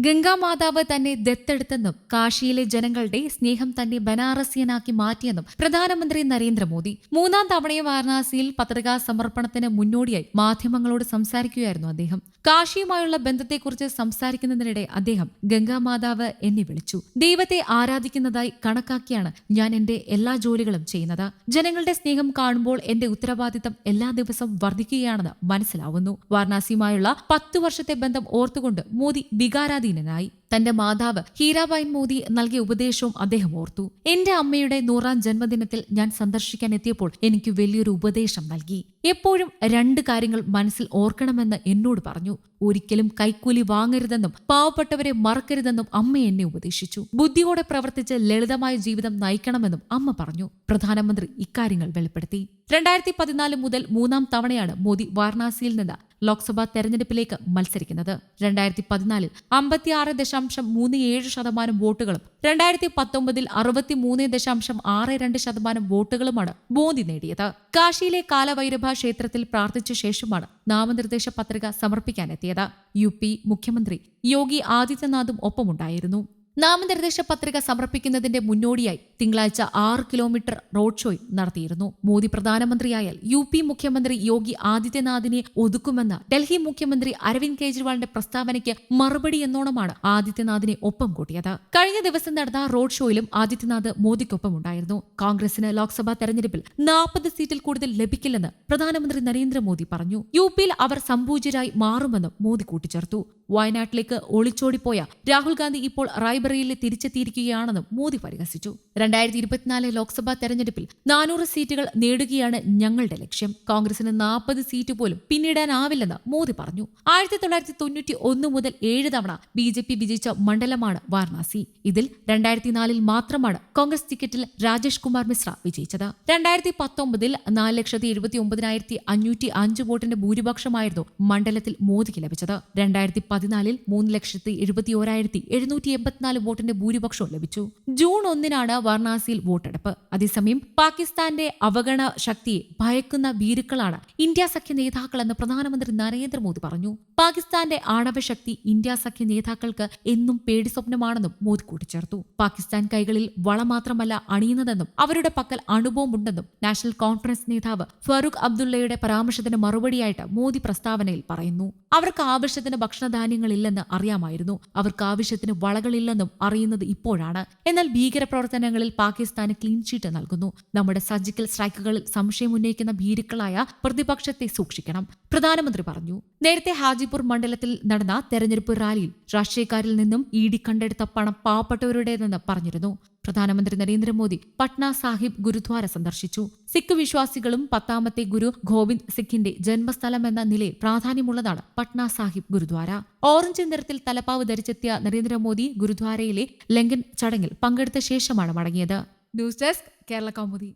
ഗംഗാമാതാവ് തന്നെ ദത്തെടുത്തെന്നും കാശിയിലെ ജനങ്ങളുടെ സ്നേഹം തന്നെ ബനാറസിയനാക്കി മാറ്റിയെന്നും പ്രധാനമന്ത്രി നരേന്ദ്രമോദി. മൂന്നാം തവണയും വാരണാസിയിൽ പത്രികാ സമർപ്പണത്തിന് മുന്നോടിയായി മാധ്യമങ്ങളോട് സംസാരിക്കുകയായിരുന്നു അദ്ദേഹം. കാശിയുമായുള്ള ബന്ധത്തെക്കുറിച്ച് സംസാരിക്കുന്നതിനിടെ അദ്ദേഹം ഗംഗാമാതാവ് എന്നെ വിളിച്ചു. ദൈവത്തെ ആരാധിക്കുന്നതായി കണക്കാക്കിയാണ് ഞാൻ എന്റെ എല്ലാ ജോലികളും ചെയ്യുന്നത്. ജനങ്ങളുടെ സ്നേഹം കാണുമ്പോൾ എന്റെ ഉത്തരവാദിത്തം എല്ലാ ദിവസവും വർദ്ധിക്കുകയാണെന്ന് മനസ്സിലാവുന്നു. വാരണാസിയുമായുള്ള പത്തു വർഷത്തെ ബന്ധം ഓർത്തുകൊണ്ട് മോദി വികാരാധീനനായി തന്റെ മാതാവ് ഹീരാബായ് മോദി നൽകിയ ഉപദേശവും അദ്ദേഹം ഓർത്തു. എന്റെ അമ്മയുടെ നൂറാം ജന്മദിനത്തിൽ ഞാൻ സന്ദർശിക്കാൻ എത്തിയപ്പോൾ എനിക്ക് വലിയൊരു ഉപദേശം നൽകി. എപ്പോഴും രണ്ട് കാര്യങ്ങൾ മനസ്സിൽ ഓർക്കണമെന്ന് എന്നോട് പറഞ്ഞു. ഒരിക്കലും കൈക്കൂലി വാങ്ങരുതെന്നും പാവപ്പെട്ടവരെ മറക്കരുതെന്നും അമ്മ എന്നെ ഉപദേശിച്ചു. ബുദ്ധിയോടെ പ്രവർത്തിച്ച് ലളിതമായ ജീവിതം നയിക്കണമെന്നും അമ്മ പറഞ്ഞു. പ്രധാനമന്ത്രി ഇക്കാര്യങ്ങൾ വെളിപ്പെടുത്തി. രണ്ടായിരത്തി പതിനാല് മുതൽ മൂന്നാം തവണയാണ് മോദി വാരണാസിയിൽ നിന്ന് ലോക്സഭാ തെരഞ്ഞെടുപ്പിലേക്ക് മത്സരിക്കുന്നത്. രണ്ടായിരത്തി പതിനാലിൽ അമ്പത്തിയാറ് ദശാംശം മൂന്ന് ഏഴ് ശതമാനം വോട്ടുകളും രണ്ടായിരത്തി പത്തൊമ്പതിൽ അറുപത്തി മൂന്ന് ദശാംശം ആറ് രണ്ട് ശതമാനം വോട്ടുകളുമാണ് മോദി നേടിയത്. കാശിയിലെ കാലവൈരഭ ക്ഷേത്രത്തിൽ പ്രാർത്ഥിച്ച ശേഷമാണ് നാമനിർദ്ദേശ പത്രിക സമർപ്പിക്കാനെത്തിയത്. യു പി മുഖ്യമന്ത്രി യോഗി ആദിത്യനാഥും ഒപ്പമുണ്ടായിരുന്നു. നാമനിർദ്ദേശ പത്രിക സമർപ്പിക്കുന്നതിന്റെ മുന്നോടിയായി തിങ്കളാഴ്ച ആറ് കിലോമീറ്റർ റോഡ് ഷോയും നടത്തിയിരുന്നു. മോദി പ്രധാനമന്ത്രിയായാൽ യു പി മുഖ്യമന്ത്രി യോഗി ആദിത്യനാഥിനെ ഒതുക്കുമെന്ന ഡൽഹി മുഖ്യമന്ത്രി അരവിന്ദ് കെജ്രിവാളിന്റെ പ്രസ്താവനയ്ക്ക് മറുപടി എന്നോണമാണ് ആദിത്യനാഥിനെ ഒപ്പം കൂട്ടിയത്. കഴിഞ്ഞ ദിവസം നടന്ന റോഡ് ഷോയിലും ആദിത്യനാഥ് മോദിക്കൊപ്പം ഉണ്ടായിരുന്നു. കോൺഗ്രസിന് ലോക്സഭാ തെരഞ്ഞെടുപ്പിൽ നാൽപ്പത് സീറ്റിൽ കൂടുതൽ ലഭിക്കില്ലെന്ന് പ്രധാനമന്ത്രി നരേന്ദ്രമോദി പറഞ്ഞു. യു പിയിൽ അവർ സമ്പൂജ്യരായി മാറുമെന്നും മോദി കൂട്ടിച്ചേർത്തു. വയനാട്ടിലേക്ക് ഒളിച്ചോടിപ്പോയ രാഹുൽ ഗാന്ധി ഇപ്പോൾ റായ്ബറയിൽ തിരിച്ചെത്തിയിരിക്കുകയാണെന്നും മോദി പരിഹസിച്ചു. രണ്ടായിരത്തി ഇരുപത്തിനാല് ലോക്സഭാ തെരഞ്ഞെടുപ്പിൽ നാനൂറ് സീറ്റുകൾ നേടുകയാണ് ഞങ്ങളുടെ ലക്ഷ്യം. കോൺഗ്രസിന് നാൽപ്പത് സീറ്റ് പോലും പിന്നിടാനാവില്ലെന്ന് മോദി പറഞ്ഞു. ആയിരത്തി തൊള്ളായിരത്തി തൊണ്ണൂറ്റി ഒന്ന് മുതൽ ഏഴ് തവണ ബി ജെ പി വിജയിച്ച മണ്ഡലമാണ് വാരണാസി. ഇതിൽ രണ്ടായിരത്തി നാലിൽ മാത്രമാണ് കോൺഗ്രസ് ടിക്കറ്റിൽ രാജേഷ് കുമാർ മിശ്ര വിജയിച്ചത്. രണ്ടായിരത്തി പത്തൊമ്പതിൽ നാല് ലക്ഷത്തി എഴുപത്തി ഒമ്പതിനായിരത്തി അഞ്ഞൂറ്റി അഞ്ച് വോട്ടിന്റെ ഭൂരിപക്ഷമായിരുന്നു മണ്ഡലത്തിൽ മോദിക്ക് ലഭിച്ചത്. രണ്ടായിരത്തി പതിനാലിൽ മൂന്ന് ലക്ഷത്തി എഴുപത്തി ഓരായിരത്തി എഴുന്നൂറ്റി എൺപത്തിനാല് വോട്ടിന്റെ ഭൂരിപക്ഷവും ലഭിച്ചു. ജൂൺ ഒന്നിനാണ് വാരണാസിയിൽ വോട്ടെടുപ്പ്. അതേസമയം പാകിസ്ഥാന്റെ അവഗണ ശക്തിയെ ഭയക്കുന്ന ഭീരുക്കളാണ് ഇന്ത്യ സഖ്യ നേതാക്കളെന്ന് പ്രധാനമന്ത്രി നരേന്ദ്രമോദി പറഞ്ഞു. പാകിസ്ഥാന്റെ ആണവശക്തി ഇന്ത്യ സഖ്യ നേതാക്കൾക്ക് എന്നും പേടി സ്വപ്നമാണെന്നും മോദി കൂട്ടിച്ചേർത്തു. പാകിസ്ഥാൻ കൈകളിൽ വള മാത്രമല്ല അണിയുന്നതെന്നും അവരുടെ പക്കൽ അണുബോംബുണ്ടെന്നും നാഷണൽ കോൺഫറൻസ് നേതാവ് ഫറൂഖ് അബ്ദുള്ളയുടെ പരാമർശത്തിന് മറുപടിയായിട്ട് മോദി പ്രസ്താവനയിൽ പറയുന്നു. അവർക്ക് ആവശ്യത്തിന് ഭക്ഷണധാന്യങ്ങളില്ലെന്ന് അറിയാമായിരുന്നു. അവർക്ക് ആവശ്യത്തിന് വളകളില്ലെന്നും അറിയുന്നത് ഇപ്പോഴാണ്. എന്നാൽ ഭീകരപ്രവർത്തനങ്ങളിൽ പാകിസ്ഥാന് ക്ലീൻ ചീറ്റ് നൽകുന്നു. നമ്മുടെ സർജിക്കൽ സ്ട്രൈക്കുകളിൽ സംശയം ഉന്നയിക്കുന്ന ഭീരുക്കളായ പ്രതിപക്ഷത്തെ സൂക്ഷിക്കണം. പ്രധാനമന്ത്രി പറഞ്ഞു നേരത്തെ ഹാജിപൂർ മണ്ഡലത്തിൽ നടന്ന തെരഞ്ഞെടുപ്പ് റാലിയിൽ രാഷ്ട്രീയക്കാരിൽ നിന്നും ഇ ഡി കണ്ടെടുത്ത പണം പാവപ്പെട്ടവരുടേതെന്ന് പറഞ്ഞിരുന്നു. പ്രധാനമന്ത്രി നരേന്ദ്രമോദി പട്ന സാഹിബ് ഗുരുദ്വാര സന്ദർശിച്ചു. സിഖ് വിശ്വാസികളും പത്താമത്തെ ഗുരു ഗോവിന്ദ് സിഖിന്റെ ജന്മസ്ഥലം എന്ന നിലയിൽ പ്രാധാന്യമുള്ളതാണ് പട്ന സാഹിബ് ഗുരുദ്വാര. ഓറഞ്ച് നിറത്തിൽ തലപ്പാവ് ധരിച്ചെത്തിയ നരേന്ദ്രമോദി ഗുരുദ്വാരയിലെ ലങ്കൻ ചടങ്ങിൽ പങ്കെടുത്ത ശേഷമാണ് മടങ്ങിയത്. News desk Kerala Kaumudi.